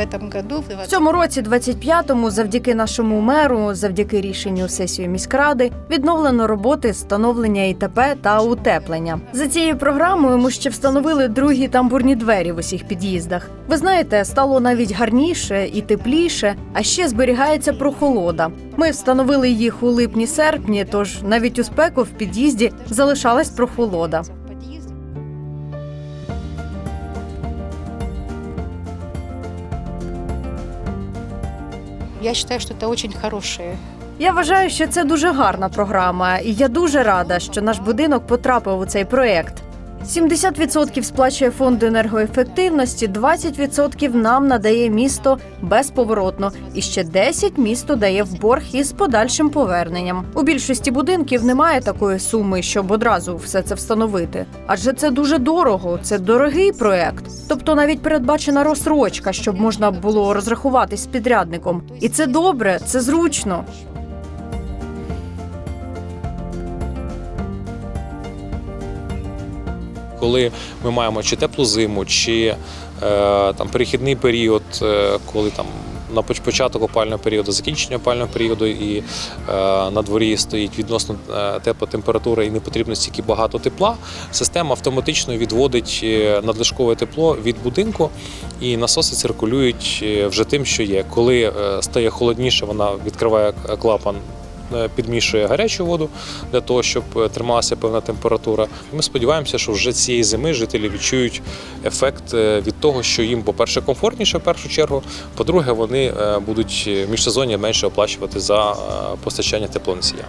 этом году. В цьому році, 25-му, завдяки нашому меру, завдяки рішенню сесії міськради, відновлено роботи встановлення ІТП та утеплення. За цією програмою ми ще встановили другі тамбурні двері в усіх під'їздах. Ви знаєте, стало навіть гарніше і тепліше, а ще зберігається прохолода. Ми встановили їх у липні-серпні, тож навіть у спеку в під'їзді залишалась прохолода. Я вважаю, що це очень хороше. Я вважаю, що це дуже гарна програма, і я дуже рада, що наш будинок потрапив у цей проєкт. 70% сплачує фонд енергоефективності, 20% нам надає місто безповоротно, і ще 10% місто дає в борг із подальшим поверненням. У більшості будинків немає такої суми, щоб одразу все це встановити. Адже це дуже дорого, це дорогий проект. Тобто навіть передбачена розсрочка, щоб можна було розрахуватись з підрядником. І це добре, це зручно. Коли ми маємо чи теплу зиму, чи е, там перехідний період, е, коли там на початок опального періоду, закінчення опального періоду, і е, на дворі стоїть відносно е, тепла температура і не потрібно стільки багато тепла. Система автоматично відводить надлишкове тепло від будинку, і насоси циркулюють вже тим, що є. Коли стає холодніше, вона відкриває клапан. Е, Підмішує гарячу воду для того, щоб е, трималася певна температура. Ми сподіваємося, що вже цієї зими жителі відчують ефект е, від того, що їм, по-перше, комфортніше в першу чергу. По-друге, вони будуть міжсезоння менше оплачувати за постачання теплоносія.